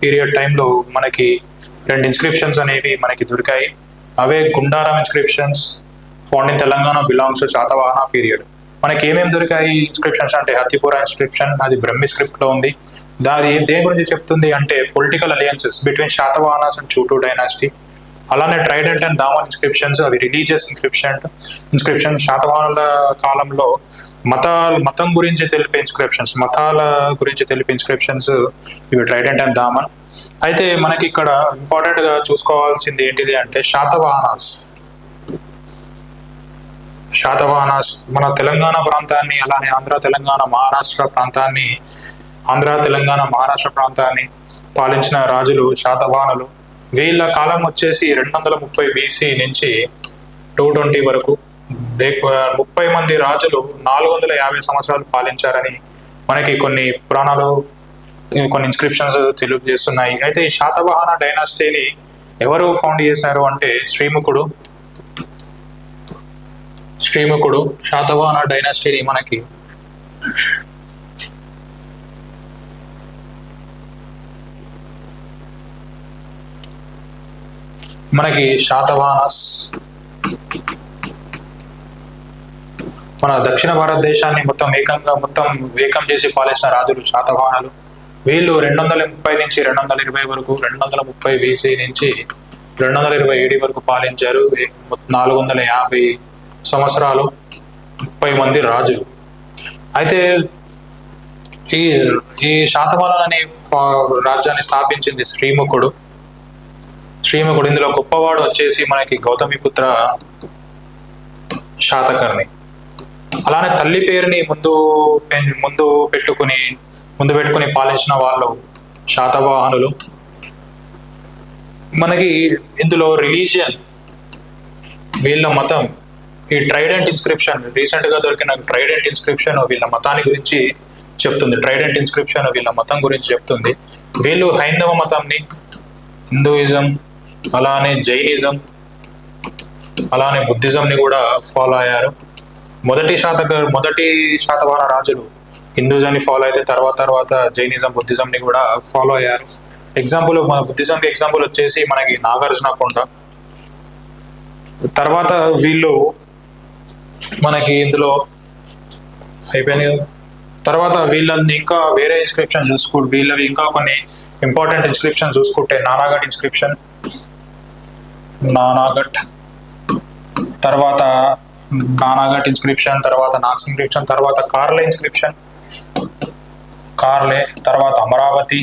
Period టైంలో మనకి రెండు ఇన్స్క్రిప్షన్స్ అనేవి మనకి దొరికాయి. అవే Gundaram inscriptions found in Telangana belongs to Satavahana period మనకి ఏమేమి దొరికాయి ఇన్స్క్రిప్షన్స్ అంటే హత్తిపుర ఇన్స్క్రిప్షన్ అది బ్రహ్మి స్క్రిప్ట్లో ఉంది. దాని దేని గురించి చెప్తుంది అంటే political alliances between Satavahanas and Chutu dynasty అలానే ట్రైడెంట్ అండ్ దామన్ ఇన్స్క్రిప్షన్స్ అవి రిలీజియస్ ఇన్స్క్రిప్షన్ ఇన్స్క్రిప్షన్ శాతవాహనుల కాలంలో మతాల మతం గురించి తెలిపే ఇన్స్క్రిప్షన్స్ మతాల గురించి తెలిపే ఇన్స్క్రిప్షన్స్ ఇవి ట్రైడెంట్ అండ్ దామన్ అయితే మనకి ఇక్కడ ఇంపార్టెంట్గా చూసుకోవాల్సింది ఏంటిది అంటే శాతవాహనాస్. శాతవాహనాస్ మన తెలంగాణ ప్రాంతాన్ని అలానే ఆంధ్ర తెలంగాణ మహారాష్ట్ర ప్రాంతాన్ని ఆంధ్ర తెలంగాణ మహారాష్ట్ర ప్రాంతాన్ని పాలించిన రాజులు శాతవాహనులు. వీళ్ళ కాలం వచ్చేసి రెండు వందల ముప్పై బీసీ నుంచి టూ ట్వంటీ వరకు ముప్పై మంది రాజులు నాలుగు వందల యాభై సంవత్సరాలు పాలించారని మనకి కొన్ని పురాణాలు కొన్ని ఇన్స్క్రిప్షన్స్ తెలియజేస్తున్నాయి. అయితే ఈ శాతవాహన డైనాసిటీని ఎవరు ఫౌండ్ చేశారు అంటే శ్రీముఖుడు. శ్రీముఖుడు శాతవాహన డైనాసిటీని మనకి మనకి శాతవాహనస్ మన దక్షిణ భారతదేశాన్ని మొత్తం ఏకంగా మొత్తం ఏకం చేసి పాలించిన రాజులు శాతవాహనులు. వీళ్ళు రెండు వందల ముప్పై నుంచి రెండు వందల ఇరవై వరకు రెండు వందల ముప్పై బీసీ నుంచి రెండు వందల ఇరవై ఏడు వరకు పాలించారు. నాలుగు వందల యాభై సంవత్సరాలు ముప్పై మంది రాజులు. అయితే ఈ ఈ శాతవాహన అనే రాజ్యాన్ని స్థాపించింది శ్రీముఖుడు. శ్రీముఖుడు ఇందులో గొప్పవాడు వచ్చేసి మనకి గౌతమిపుత్ర శాతకర్ణి. అలానే తల్లి పేరుని ముందు ముందు పెట్టుకుని ముందు పెట్టుకుని పాలించిన వాళ్ళు శాతవాహనులు. మనకి ఇందులో రిలీజియన్ వీళ్ళ మతం ఈ ట్రైడెంట్ ఇన్స్క్రిప్షన్ రీసెంట్గా దొరికిన ట్రైడెంట్ ఇన్స్క్రిప్షన్ వీళ్ళ మతాన్ని గురించి చెప్తుంది. ట్రైడెంట్ ఇన్స్క్రిప్షన్ వీళ్ళ మతం గురించి చెప్తుంది. వీళ్ళు హైందవ మతంని హిందూయిజం అలానే జైనిజం అలానే బుద్ధిజంని కూడా ఫాలో అయ్యారు. మొదటి శాతక మొదటి శాతవాహన రాజులు హిందూజాన్ని ఫాలో అయితే తర్వాత తర్వాత జైనిజం బుద్ధిజంని కూడా ఫాలో అయ్యారు. ఎగ్జాంపుల్ మన బుద్ధిజంకి ఎగ్జాంపుల్ వచ్చేసి మనకి నాగార్జున కొండ. తర్వాత వీళ్ళు మనకి ఇందులో అయిపోయింది కదా తర్వాత వీళ్ళని ఇంకా వేరే ఇన్స్క్రిప్షన్ చూసుకుంటే వీళ్ళవి ఇంకా కొన్ని ఇంపార్టెంట్ ఇన్స్క్రిప్షన్ చూసుకుంటే నానాగఢ్ ఇన్స్క్రిప్షన్ నానాగఢ్ తర్వాత కానాఘాట్ ఇన్స్క్రిప్షన్ తర్వాత నాస్ ఇన్స్క్రిప్షన్ తర్వాత కార్లే ఇన్స్క్రిప్షన్ కార్లే తర్వాత అమరావతి.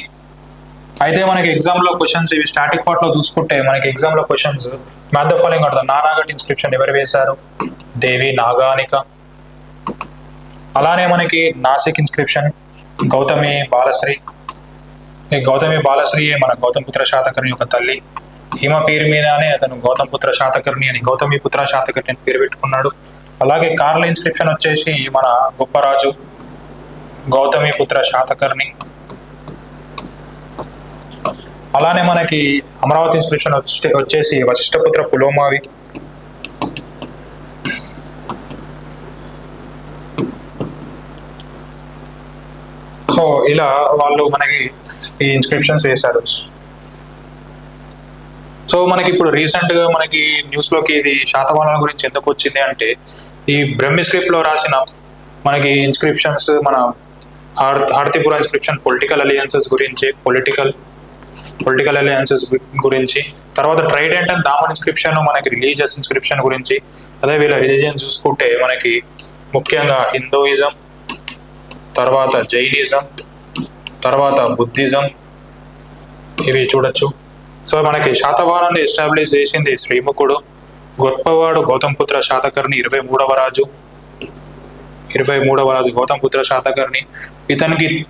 అయితే మనకి ఎగ్జామ్లో క్వశ్చన్స్ ఇవి స్టాటిక్ పార్ట్లో చూసుకుంటే మనకి ఎగ్జామ్లో క్వశ్చన్స్ మ్యాథ్ ద ఫాలోయింగ్ అర్థం నానాఘట్ ఇన్స్క్రిప్షన్ ఎవరు వేశారు? దేవి నాగానిక. అలానే మనకి నాసిక్ ఇన్స్క్రిప్షన్ గౌతమి బాలశ్రీ. గౌతమి బాలశ్రీయే మన గౌతమ్ పుత్ర శాతకర్ణి యొక్క తల్లి. ఈమె పేరు మీదనే అతను గౌతమపుత్ర శాతకర్ణి అని గౌతమి పుత్ర శాతకర్ణి అని పేరు పెట్టుకున్నాడు. అలాగే కార్ల ఇన్స్క్రిప్షన్ వచ్చేసి మన గొప్పరాజు గౌతమి పుత్ర శాతకర్ణి. అలానే మనకి అమరావతి ఇన్స్క్రిప్షన్ వచ్చే- వచ్చేసి వశిష్ఠపుత్ర పులోమావి. సో ఇలా వాళ్ళు మనకి ఈ ఇన్స్క్రిప్షన్స్ వేశారు. సో మనకి ఇప్పుడు రీసెంట్గా మనకి న్యూస్లోకి ఇది శాతవాహనాల గురించి ఎందుకు వచ్చింది అంటే ఈ బ్రహ్మి స్క్రిప్ట్లో రాసిన మనకి ఇన్స్క్రిప్షన్స్ మన హార్తిపుర ఇన్స్క్రిప్షన్ పొలిటికల్ అలియన్సెస్ గురించి పొలిటికల్ పొలిటికల్ అలయన్సెస్ గురించి తర్వాత ట్రైడెంట్ అండ్ దామన్ ఇన్స్క్రిప్షన్ మనకి రిలీజియస్ ఇన్స్క్రిప్షన్ గురించి అదే వీళ్ళ రిలీజియన్ చూసుకుంటే మనకి ముఖ్యంగా హిందూయిజం తర్వాత జైనిజం తర్వాత బుద్ధిజం ఇవి చూడొచ్చు. సో మనకి శాతవాహనాన్ని ఎస్టాబ్లిష్ చేసింది శ్రీముఖుడు. గొప్పవాడు గౌతమ్పుత్ర శాతకర్ణి ఇరవై మూడవ రాజు. ఇరవై మూడవ రాజు గౌతమ్పుత్ర శాతకర్ణి. ఇతనికి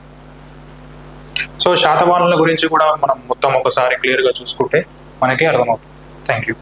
సో శాతవాహనుల గురించి కూడా మనం మొత్తం ఒకసారి క్లియర్గా చూసుకుంటే మనకి అర్థమవుతుంది. Thank you